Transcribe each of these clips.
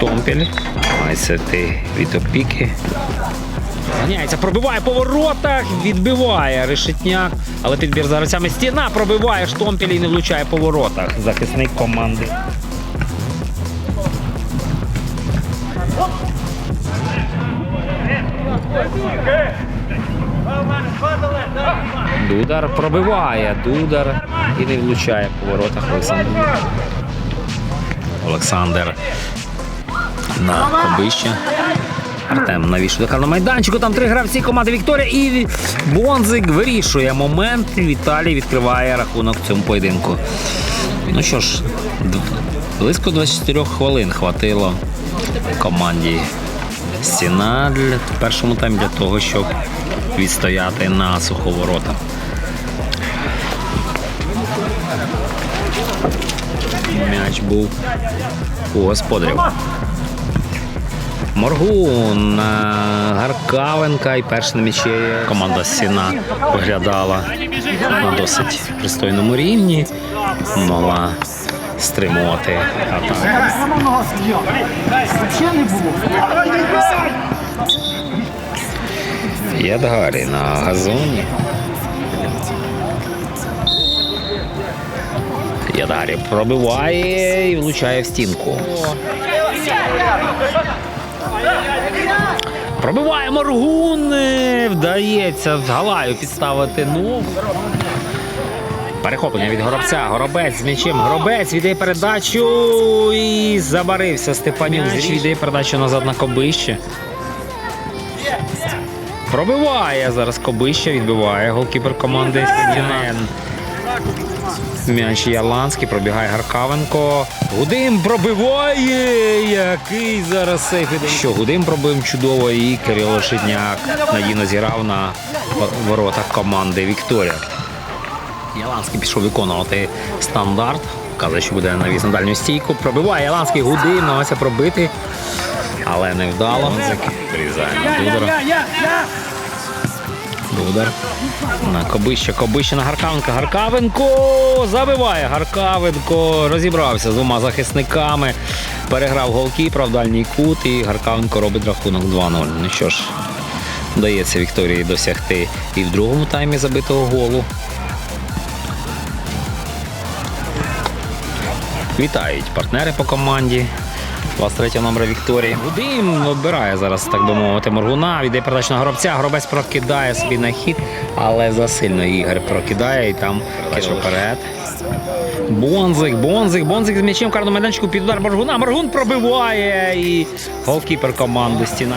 Штомпель. Мається йти від опіки. Ганяється, пробиває по воротах, відбиває решетняк, але підбір за гравцями стіна пробиває штомпель і не влучає по воротах. Захисник команди. Дудар пробиває, Дудар і не влучає по воротах Олександр. Олександр на кобище. Артем навіщо навішує на майданчику. Там три гравці команди Вікторія і Бонзик вирішує момент. Віталій відкриває рахунок в цьому поєдинку. Ну що ж, близько 24 хвилин хватило команді стіна для першому таймі для того, щоб відстояти на суховорота. М'яч був у господарів. Моргун, е, Гаркавенка і перший на м'ячі команда Сіна виглядала на досить пристойному рівні. Могла стримувати атаку. Ядгарі на газоні. Ядарі пробиває і влучає в стінку. Пробиває Моргун. е, Вдається з Галаю підставити ногу. Перехоплення від горобця. Горобець з м'ячем. Горобець віддає передачу і забарився Степанюк. Віддає передачу назад на Кобище. Пробиває зараз Кобище, відбиває голкіпер команди Стінен. М'яч Яланський, пробігає Гаркавенко. Гудим пробиває. Який зараз сейф. Що Гудим пробив чудово і Кирило Шидняк надійно зіграв на воротах команди Вікторія. Яланський пішов виконувати стандарт. Каже, що буде навіс на дальню стійку. Пробиває Яланський Гудим, намагається пробити. Але не вдало. Врізає на Дудора. На Кобище, Кобище на Гаркавенка. Гаркавенко забиває. Гаркавенко розібрався з двома захисниками. Переграв голкіпера в кут і Гаркавенко робить рахунок 2-0. Ну що ж, вдається Вікторії досягти і в другому таймі забитого голу. Вітають партнери по команді. 23 номера Вікторії. Гудим обирає зараз, так би мовити, Моргуна. Віддає передачу на горобця. Горобець прокидає собі на хід, але засильно Ігор прокидає і там передача вперед. Бонзик, Бонзик, Бонзик з м'ячем в карному майданчику під удар Моргуна. Моргун пробиває і голкіпер команди стіна.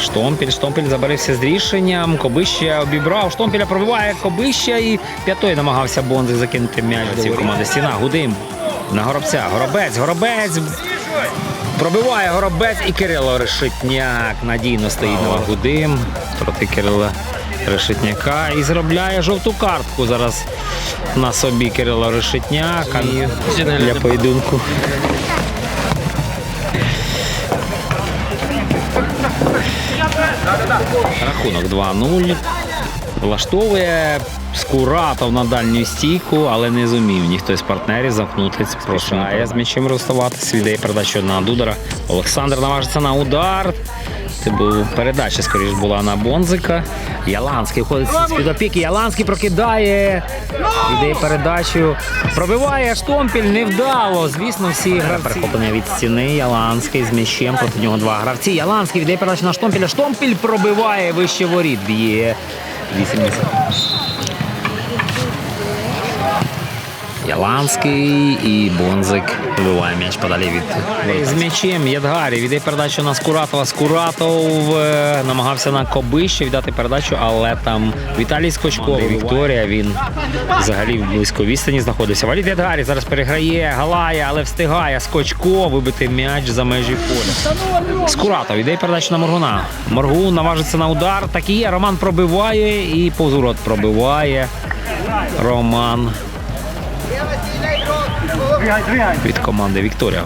Штомпіль, Штомпіль забарився з рішенням. Кобище обібрав. Штомпіля пробиває Кобище і п'ятою намагався Бонзик закинути м'яч до цієї команди стіна. Гудим на горобця. Горобець, горобець. Пробиває горобець і Кирило Решетняк. Надійно стоїть на Гудим проти Кирила Решетняка і зробляє жовту картку зараз на собі Кирило Решетняк І для поєдинку. Рахунок 2-0. Влаштовує Скуратов на дальню стійку, але не зумів ніхто з партнерів замкнути. Прошає з м'ячем розставатися. Віддає передачу на Дудора. Олександр наважиться на удар. Це був передача, скоріш була на Бонзика. Яланський входить з під опіки. Яланський прокидає. Віддає передачу. Пробиває штомпіль. Невдало. Звісно, всі гравці. Перехоплення від стіни. Яланський з м'ячем. Проти нього два гравці. Яланський віддає передачу на штомпіля. Штомпіль пробиває вище воріт. Б'є. Disse mesmo. Яланський і Бонзик вибиває м'яч подалі від з м'ячем Ядгарі віддає передачу на Скуратова. Скуратов е, намагався на Кобище віддати передачу, але там Віталій Скочко, Вікторія. Він взагалі в близько відстані знаходився. Валід Ядгарі зараз переграє, галає, але встигає Скочко вибити м'яч за межі поля. Скуратов віддає передачу на Моргуна. Моргун наважиться на удар. Так і є. Роман пробиває і повзурот пробиває. Роман від команди Вікторія.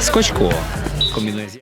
Скочко.